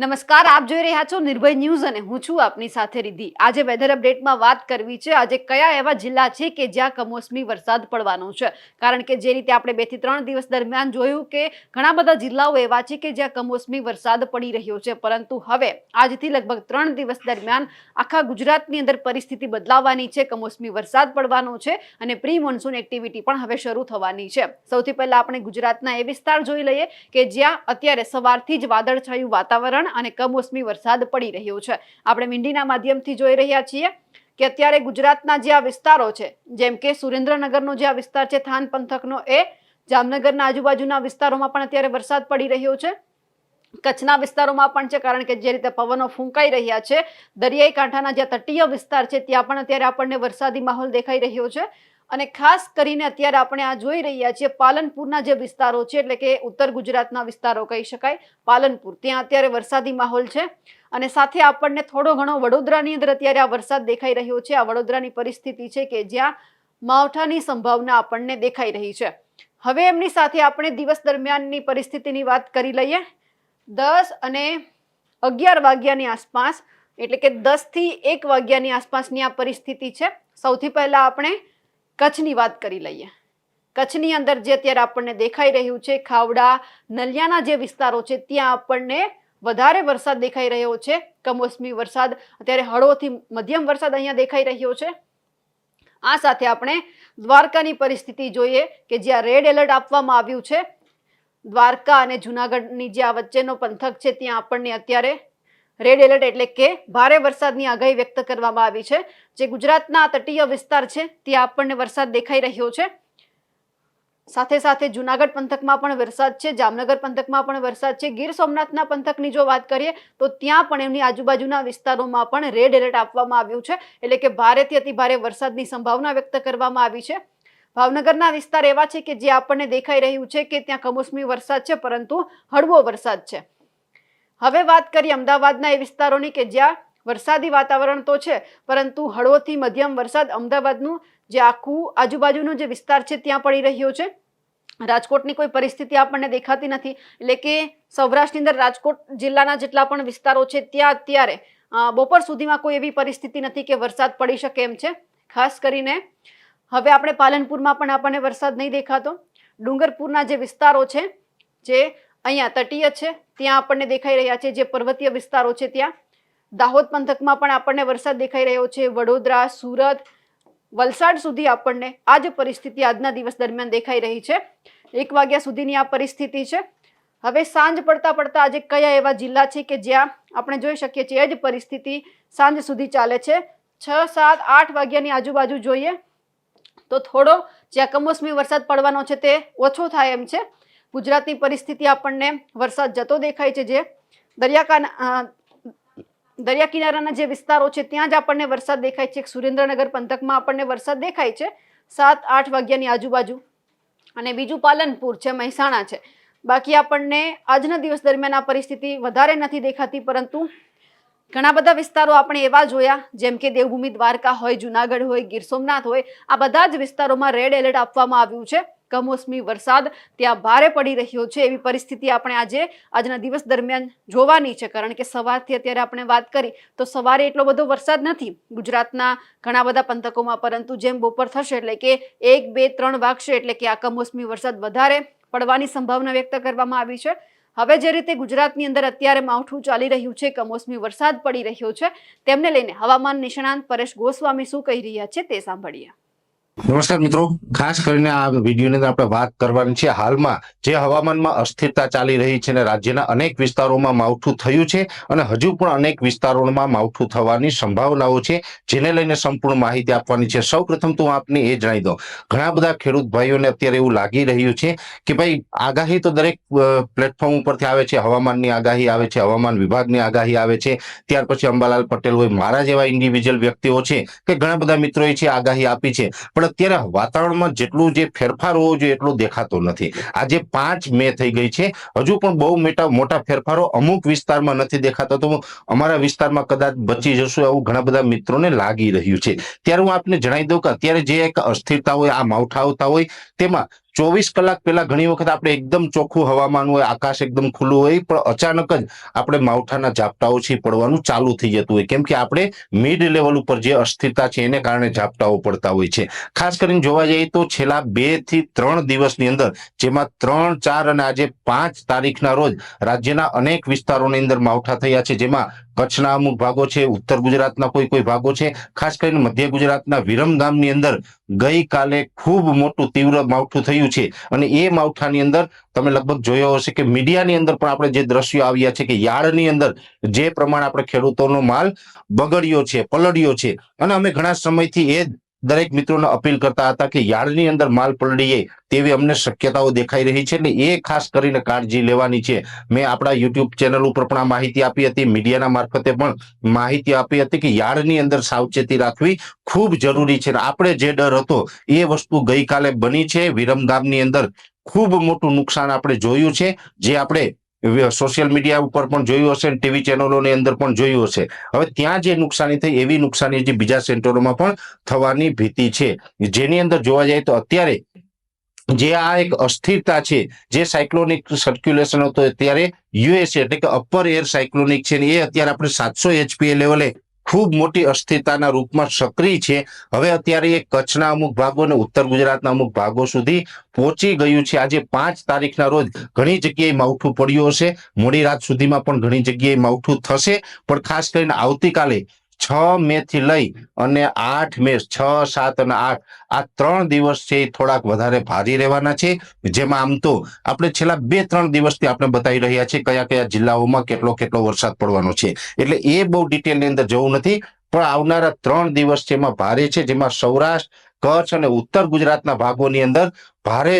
નમસ્કાર, આપ જોઈ રહ્યા છો નિર્ભય ન્યૂઝ અને હું છું આપની સાથે રિધિ આજે વેધર અપડેટમાં વાત કરવી છે, આજે કયા એવા જિલ્લા છે કે જ્યાં કમોસમી વરસાદ પડવાનો છે? કારણ કે જે રીતે આપણે બેથી ત્રણ દિવસ દરમિયાન જોયું કે ઘણા બધા જિલ્લાઓ એવા છે કે જ્યાં કમોસમી વરસાદ પડી રહ્યો છે. પરંતુ હવે, આજથી લગભગ ત્રણ દિવસ દરમિયાન આખા ગુજરાતની અંદર પરિસ્થિતિ બદલાવાની છે, કમોસમી વરસાદ પડવાનો છે અને પ્રી મોન્સૂન એક્ટિવિટી પણ હવે શરૂ થવાની છે. સૌથી પહેલા આપણે ગુજરાતના એ વિસ્તાર જોઈ લઈએ કે જ્યાં અત્યારે સવારથી જ વાદળછાયું વાતાવરણ અને કમોસમી વરસાદ પડી રહ્યો છે. આપણે મીંડીના માધ્યમથી જોઈ રહ્યા છીએ કે અત્યારે ગુજરાતના જે આ વિસ્તારો છે, જેમ કે સુરેન્દ્રનગરનો જે આ વિસ્તાર છે, થાન પંથકનો, એ જામનગરના આજુબાજુના વિસ્તારોમાં પણ અત્યારે વરસાદ પડી રહ્યો છે. કચ્છના વિસ્તારોમાં પણ છે, કારણ કે જે રીતે પવનો ફૂંકાઈ રહ્યા છે, દરિયાઈ કાંઠાના જે તટીય વિસ્તાર છે, ત્યાં પણ અત્યારે આપણને વરસાદી માહોલ દેખાઈ રહ્યો છે. અને ખાસ કરીને અત્યારે આપણે આ જોઈ રહ્યા છીએ પાલનપુરના જે વિસ્તારો છે, એટલે કે ઉત્તર ગુજરાતના વિસ્તારો કહી શકાય, પાલનપુર. ત્યાં અત્યારે વરસાદી માહોલ છે અને સાથે આપણને થોડો ઘણો વડોદરાની અંદર અત્યારે આ વરસાદ દેખાઈ રહ્યો છે. આ વડોદરાની પરિસ્થિતિ છે કે જ્યાં માવઠાની સંભાવના આપણને દેખાઈ રહી છે. હવે એમની સાથે આપણે દિવસ દરમિયાનની પરિસ્થિતિની વાત કરી લઈએ. દસ અને અગિયાર વાગ્યાની આસપાસ, એટલે કે દસથી એક વાગ્યાની આસપાસની આ પરિસ્થિતિ છે. સૌથી પહેલાં આપણે કચ્છની વાત કરી લઈએ. કચ્છની અંદર જે અત્યારે આપણને દેખાઈ રહ્યું છે, ખાવડા, નલિયાના જે વિસ્તારો છે, ત્યાં આપણને વધારે વરસાદ દેખાઈ રહ્યો છે. કમોસમી વરસાદ, અત્યારે હળવોથી મધ્યમ વરસાદ અહીંયા દેખાઈ રહ્યો છે. આ સાથે આપણે દ્વારકાની પરિસ્થિતિ જોઈએ કે જ્યાં રેડ એલર્ટ આપવામાં આવ્યું છે. દ્વારકા અને જુનાગઢની જે આ વચ્ચેનો પંથક છે, ત્યાં આપણને અત્યારે રેડ એલર્ટ એટલે કે ભારે વરસાદની આગાહી વ્યક્ત કરવામાં આવી છે. જે ગુજરાતના તટીય વિસ્તાર છે, ત્યાં આપણને વરસાદ દેખાઈ રહ્યો છે. સાથે સાથે જુનાગઢ પંથકમાં પણ વરસાદ છે, જામનગર પંથકમાં પણ વરસાદ છે. ગીર સોમનાથના પંથકની જો વાત કરીએ, તો ત્યાં પણ એમની આજુબાજુના વિસ્તારોમાં પણ રેડ એલર્ટ આપવામાં આવ્યું છે. એટલે કે ભારેથી અતિભારે વરસાદની સંભાવના વ્યક્ત કરવામાં આવી છે. ભાવનગરના વિસ્તાર એવા છે કે જે આપણને દેખાઈ રહ્યું છે કે ત્યાં કમોસમી વરસાદ છે, પરંતુ હળવો વરસાદ છે. હવે વાત કરીએ અમદાવાદના એ વિસ્તારોની કે જ્યાં વરસાદી વાતાવરણ તો છે, પરંતુ હળવોથી મધ્યમ વરસાદ અમદાવાદનું જે આખું આજુબાજુનો જે વિસ્તાર છે ત્યાં પડી રહ્યો છે. રાજકોટની કોઈ પરિસ્થિતિ આપણને દેખાતી નથી, એટલે કે સૌરાષ્ટ્રની અંદર રાજકોટ જિલ્લાના જેટલા પણ વિસ્તારો છે, ત્યાં અત્યારે બપોર સુધીમાં કોઈ એવી પરિસ્થિતિ નથી કે વરસાદ પડી શકે એમ છે. ખાસ કરીને હવે આપણે પાલનપુરમાં પણ આપણને વરસાદ નહીં દેખાતો. ડુંગરપુરના જે વિસ્તારો છે, જે અહીંયા તટીય છે, ત્યાં આપણને દેખાઈ રહ્યા છે જે પર્વતીય વિસ્તારો છે ત્યાં. દાહોદ પંથકમાં પણ આપણને વરસાદ દેખાઈ રહ્યો છે, વડોદરા, સુરત, વલસાડ સુધી આપણને આ જ પરિસ્થિતિ આજના દિવસ દરમિયાન દેખાઈ રહી છે. એક વાગ્યા સુધીની આ પરિસ્થિતિ છે. હવે સાંજ પડતા પડતા આજે કયા એવા જિલ્લા છે કે જ્યાં આપણે જોઈ શકીએ છીએ એ જ પરિસ્થિતિ સાંજ સુધી ચાલે છે. છ, સાત, આઠ વાગ્યાની આજુબાજુ જોઈએ તો થોડો જ્યાં કમોસમી વરસાદ પડવાનો છે તે ઓછો થાય એમ છે. ગુજરાતની પરિસ્થિતિ આપણને વરસાદ જતો દેખાય છે જે દરિયાકાના દરિયા કિનારાના જે વિસ્તારો છે, ત્યાં જ આપણને વરસાદ દેખાય છે. સુરેન્દ્રનગર પંથકમાં આપણને વરસાદ દેખાય છે સાત, આઠ વાગ્યાની આજુબાજુ. અને બીજું પાલનપુર છે, મહેસાણા છે. બાકી આપણને આજના દિવસ દરમિયાન આ પરિસ્થિતિ વધારે નથી દેખાતી, પરંતુ ઘણા બધા વિસ્તારો આપણે એવા જોયા, જેમ કે દેવભૂમિ દ્વારકા હોય, જુનાગઢ હોય, ગીર સોમનાથ હોય, આ બધા જ વિસ્તારોમાં રેડ એલર્ટ આપવામાં આવ્યું છે. કમોસમી વરસાદ ત્યાં ભારે પડી રહ્યો છે. એવી પરિસ્થિતિ આપણે આજે, આજના દિવસ દરમિયાન જોવાની છે. કારણ કે સવારથી અત્યારે આપણે વાત કરી, તો સવારે એટલો બધો વરસાદ નથી. ગુજરાતના ઘણા બધા પંથકોમાં, પરંતુ જેમ બપોર થશે એટલે કે એક, બે, ત્રણ વાગશે એટલે કે આ કમોસમી વરસાદ વધારે પડવાની સંભાવના વ્યક્ત કરવામાં આવી છે. હવે જે રીતે ગુજરાતની અંદર અત્યારે માવઠું ચાલી રહ્યું છે, કમોસમી વરસાદ પડી રહ્યો છે, તેમને લઈને હવામાન નિષ્ણાંત પરેશ ગોસ્વામી શું કહી રહ્યા છે તે સાંભળીએ. નમસ્કાર મિત્રો. ખાસ કરીને આ વિડીયોની અંદર આપણે વાત કરવાની છે હાલમાં જે હવામાનમાં અસ્થિરતા ચાલી રહી છે અને રાજ્યના અનેક વિસ્તારોમાં માવઠું થયું છે અને હજુ પણ અનેક વિસ્તારોમાં માવઠું થવાની સંભાવનાઓ છે, જેને લઈને સંપૂર્ણ માહિતી આપવાની છે. સૌ પ્રથમ તો હું આપને એ જણાવી દઉં. ઘણા બધા ખેડૂત ભાઈઓને અત્યારે એવું લાગી રહ્યું છે કે ભાઈ, આગાહી તો દરેક પ્લેટફોર્મ ઉપરથી આવે છે, હવામાનની આગાહી આવે છે, હવામાન વિભાગની આગાહી આવે છે. ત્યાર પછી અંબાલાલ પટેલ હોય, મારા જેવા ઇન્ડિવિજ્યુઅલ વ્યક્તિઓ છે કે ઘણા બધા મિત્રોએ છે, આગાહી આપી છે. પણ અત્યારે વાતાવરણમાં જેટલું જે ફેરફાર હોવો જોઈએ એટલું દેખાતો નથી. આજે પાંચ મે થઈ ગઈ છે. હજુ પણ બહુ મોટા મોટા ફેરફારો અમુક વિસ્તારમાં નથી દેખાતા. તો અમારા વિસ્તારમાં કદાચ બચી જશું એવું ઘણા બધા મિત્રોને લાગી રહ્યું છે. ત્યારે હું આપને જણાવી દઉં કે અત્યારે જે એક અસ્થિરતા હોય, આ માવઠા આવતા હોય, તેમાં ચોવીસ કલાક પહેલા ઘણી વખત આપણે એકદમ ચોખ્ખું હવામાન હોય, આકાશ એકદમ ખુલ્લું હોય, પણ અચાનક જ આપણે માવઠાના ઝાપટાઓ છે પડવાનું ચાલુ થઈ જતું હોય. કેમ કે આપણે મિડ લેવલ ઉપર જે અસ્થિરતા છે એને કારણે ઝાપટાઓ પડતા હોય છે. ખાસ કરીને જોવા જઈએ તો છેલ્લા બેથી ત્રણ દિવસની અંદર, જેમાં ત્રણ, ચાર અને આજે પાંચ તારીખના રોજ રાજ્યના અનેક વિસ્તારોની અંદર માવઠા થયા છે, જેમાં કચ્છના અમુક ભાગો છે, ઉત્તર ગુજરાતના કોઈ કોઈ ભાગો છે. ખાસ કરીને મધ્ય ગુજરાતના વિરમગામની અંદર ગઈકાલે ખૂબ મોટું તીવ્ર માવઠું થયું છે. અને એ માવઠાની અંદર તમે લગભગ જોયો હશે કે મીડિયાની અંદર પણ આપણે જે દ્રશ્યો આવ્યા છે કે યાર્ડની અંદર જે પ્રમાણે આપણે ખેડૂતોનો માલ બગડ્યો છે, પલળ્યો છે. અને અમે ઘણા સમયથી એ દરેક મિત્રોને અપીલ કરતા હતા કે યાર્ડની અંદર માલ પલડીએ તેવી અમને શક્યતાઓ દેખાઈ રહી છે એટલે એ ખાસ કરીને કાળજી લેવાની છે. મેં આપણા યુટ્યુબ ચેનલ ઉપર પણ આ માહિતી આપી હતી, મીડિયાના મારફતે પણ માહિતી આપી હતી કે યાર્ડની અંદર સાવચેતી રાખવી ખૂબ જરૂરી છે. આપણે જે ડર હતો એ વસ્તુ ગઈકાલે બની છે. વિરમગામની અંદર ખૂબ મોટું નુકસાન આપણે જોયું છે. જે આપણે સોશિયલ મીડિયા ઉપર પણ જોયું હશે ટીવી ચેનલોની અંદર પણ જોયું હશે. હવે ત્યાં જે નુકસાની થઈ, એવી નુકસાની જે બીજા સેન્ટરોમાં પણ થવાની ભીતિ છે. જેની અંદર જોવા જાય તો અત્યારે જે આ એક અસ્થિરતા છે, જે સાયક્લોનિક સર્ક્યુલેશન હતો અત્યારે યુએસએ એટલે કે અપર એર સાયક્લોનિક છે ને એ અત્યારે આપણે સાતસો એચપીએ લેવલે ખૂબ મોટી અસ્થિરતાના રૂપમાં સક્રિય છે. હવે અત્યારે એ કચ્છના અમુક ભાગો અને ઉત્તર ગુજરાતના અમુક ભાગો સુધી પહોંચી ગયું છે. આજે પાંચ તારીખના રોજ ઘણી જગ્યાએ માવઠું પડ્યું હશે. મોડી રાત સુધીમાં પણ ઘણી જગ્યાએ માવઠું થશે. પણ ખાસ કરીને આવતીકાલે છ મે થી લઈ અને આઠ મે છ, સાત અને આઠ. આ ત્રણ દિવસ છે થોડાક વધારે ભારી રહેવાના છે. જેમાં આમ તો આપણે છેલ્લા બે, ત્રણ દિવસથી આપણે બતાવી રહ્યા છીએ કયા કયા જિલ્લાઓમાં કેટલો કેટલો વરસાદ પડવાનો છે. એટલે એ બહુ ડિટેલની અંદર જવું નથી. પણ આવનારા ત્રણ દિવસ એમાં ભારે છે. જેમાં સૌરાષ્ટ્ર કચ્છ અને ઉત્તર ગુજરાતના ભાગોની અંદર ભારે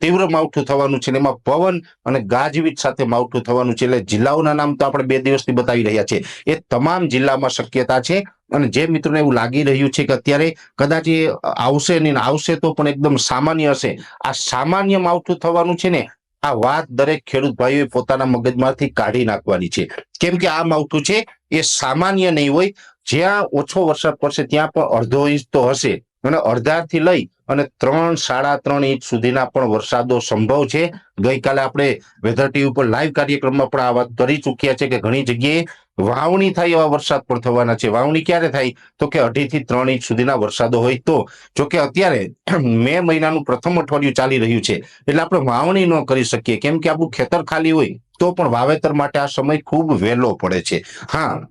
તીવ્ર માવઠું થવાનું છે એમાં પવન અને ગાજવીજ સાથે માવઠું થવાનું છે. એટલે જિલ્લાઓના નામ તો આપણે બે દિવસથી બતાવી રહ્યા છે. એ તમામ જિલ્લામાં શક્યતા છે અને જે મિત્રોને એવું લાગી રહ્યું છે કે અત્યારે કદાચ એ આવશે નહીં આવશે તો પણ એકદમ સામાન્ય હશે. આ સામાન્ય માવઠું થવાનું છે ને આ વાત દરેક ખેડૂત ભાઈઓએ પોતાના મગજમાંથી કાઢી નાખવાની છે. કેમ કે આ માવઠું છે એ સામાન્ય નહીં હોય. જ્યાં ઓછો વરસાદ પડશે ત્યાં પણ અડધો ઇંચ તો હશે. અને અડધાથી લઈ અને ત્રણ, સાડા ત્રણ ઇંચ સુધીના પણ વરસાદો સંભવ છે. ગઈકાલે આપણે વેધર ટીવી ઉપર લાઈવ કાર્યક્રમમાં પણ આ વાત કરી ચૂક્યા છે કે ઘણી જગ્યાએ વાવણી થાય એવા વરસાદ પણ થવાના છે. વાવણી ક્યારે થાય? તો કે અઢીથી ત્રણ ઇંચ સુધીના વરસાદો હોય તો. જો કે અત્યારે મે મહિનાનું પ્રથમ અઠવાડિયું ચાલી રહ્યું છે. એટલે આપણે વાવણી ન કરી શકીએ. કેમ કે આપણું ખેતર ખાલી હોય, તો પણ વાવેતર માટે આ સમય ખૂબ વહેલો પડે છે. હા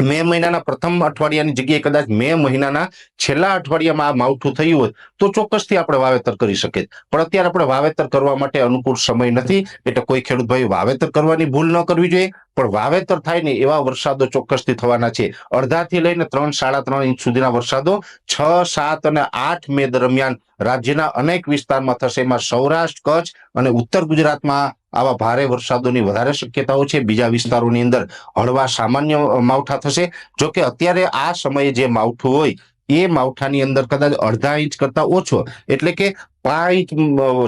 મે મહિનાના પ્રથમ અઠવાડિયાની જગ્યાએ કદાચ મે મહિનાના છેલ્લા અઠવાડિયામાં આ માવઠું થયું હોય, તો ચોક્કસથી આપણે વાવેતર કરી શકીએ. પણ અત્યારે આપણે વાવેતર કરવા માટે અનુકૂળ સમય નથી, એટલે કોઈ ખેડૂત ભાઈ વાવેતર કરવાની ભૂલ ન કરવી જોઈએ, પણ વાવેતર થાય ને એવા વરસાદો ચોક્કસથી થવાના છે. અડધાથી લઈને ત્રણ, સાડા ત્રણ ઇંચ સુધીના વરસાદો છ, સાત અને આઠ મે દરમિયાન રાજ્યના અનેક વિસ્તારમાં થશે. એમાં સૌરાષ્ટ્ર, કચ્છ અને ઉત્તર ગુજરાતમાં આવા ભારે વરસાદોની વધારે શક્યતાઓ છે. બીજા વિસ્તારોની અંદર હળવા સામાન્ય માવઠા થશે. જો કે અત્યારે આ સમયે જે માવઠું હોય, એ માવઠાની અંદર કદાચ અડધા ઇંચ કરતા ઓછો. એટલે કે પાંચ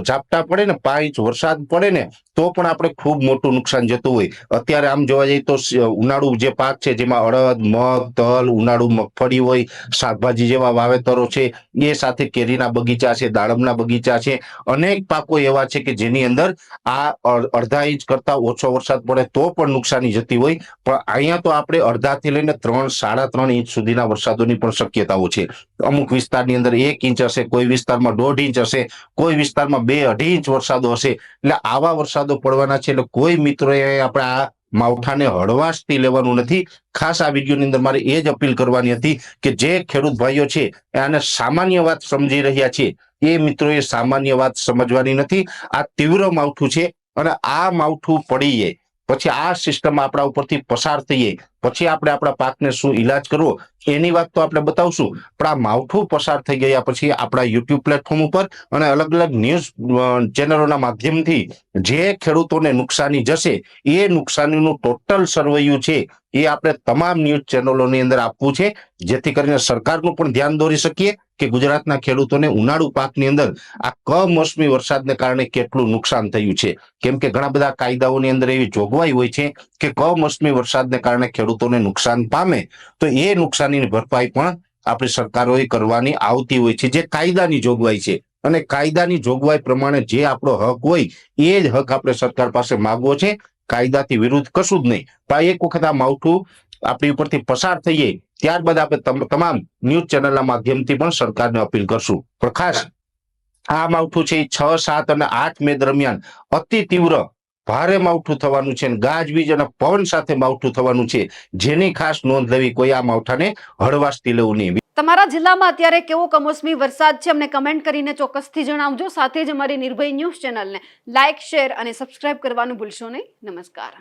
ઝાપટા પડે ને પાંચ વરસાદ પડે ને તો પણ આપણે ખૂબ મોટું નુકસાન જતું હોય. અત્યારે આમ જોવા જઈએ તો ઉનાળુ જે પાક છે, જેમાં અડદ, મગ, તલ, ઉનાળુ મગફળી હોય, શાકભાજી જેવા વાવેતરો છે, એ સાથે કેરીના બગીચા છે, દાડમના બગીચા છે, અનેક પાકો એવા છે કે જેની અંદર આ અડધા ઇંચ કરતા ઓછો વરસાદ પડે તો પણ નુકસાની જતી હોય. પણ અહીંયા તો આપણે અડધાથી લઈને ત્રણ, સાડા ત્રણ ઇંચ સુધીના વરસાદોની પણ શક્યતાઓ છે. અમુક વિસ્તારની અંદર એક ઇંચ હશે, કોઈ વિસ્તારમાં દોઢ ઇંચ હશે કોઈ વિસ્તારમાં બે અઢી ઇંચ વરસાદો હશે. એટલે આવા વરસાદો પડવાના છે એટલે કોઈ મિત્રોએ આપણે માવઠાને હળવાશથી લેવાનું નથી. ખાસ આ વિડીયોની અંદર મારે એ જ અપીલ કરવાની હતી કે જે ખેડૂત ભાઈઓ છે આને સામાન્ય વાત સમજી રહ્યા છે. એ મિત્રોએ સામાન્ય વાત સમજવાની નથી. આ તીવ્ર માવઠું છે અને આ માવઠું પડીએ. પછી આ સિસ્ટમ આપણા ઉપરથી પસાર થઈએ. પછી આપણે આપણા પાકને શું ઈલાજ કરવો? એની વાત તો આપણે બતાવશું. પણ આ માવઠું પસાર થઈ ગયા પછી આપણા યુટ્યુબ પ્લેટફોર્મ ઉપર અને અલગ અલગ ન્યૂઝ ચેનલોના માધ્યમથી જે ખેડૂતોને નુકસાની જશે, એ નુકસાનીનું ટોટલ સર્વૈયું છે એ આપણે તમામ ન્યૂઝ ચેનલોની અંદર આપવું છે. જેથી કરીને સરકારનું પણ ધ્યાન દોરી શકીએ કે ગુજરાતના ખેડૂતોને ઉનાળુ પાકની અંદર આ કમોસમી વરસાદને કારણે કેટલું નુકસાન થયું છે. કેમ કે ઘણા બધા કાયદાઓની અંદર એવી જોગવાઈ હોય છે કે કમોસમી વરસાદને કારણે ખેડૂતોને નુકસાન પામે. તો એ નુકસાનીની ભરપાઈ પણ આપણી સરકારોએ કરવાની આવતી હોય છે, જે કાયદાની જોગવાઈ છે. અને કાયદાની જોગવાઈ પ્રમાણે જે આપણો હક હોય, એ જ હક આપણે સરકાર પાસે માગવો છે. કાયદાથી વિરુદ્ધ કશું જ નહીં. પણ એક વખત આ માવઠું આપણી ઉપરથી પસાર થઈએ, ત્યારબાદ આપણે તમ- તમામ ન્યૂઝ ચેનલના માધ્યમથી પણ સરકારને અપીલ કરશું. પણ આ માવઠું છે છ, સાત અને આઠ મે દરમિયાન અતિ તીવ્ર ભારે માવઠું થવાનું છે ગાજવીજ અને પવન સાથે માવઠું થવાનું છે. જેની ખાસ નોંધ લેવી કોઈ આ માવઠાને હળવાશથી લેવું નહીં. તમારા જિલ્લામાં અત્યારે કેવો કમોસમી વરસાદ છે અમને કમેન્ટ કરીને ચોક્કસથી જણાવજો. સાથે જ અમારી નિર્ભય ન્યૂઝ ચેનલને લાઇક શેર અને સબસ્ક્રાઇબ કરવાનું ભૂલશો નહીં. નમસ્કાર.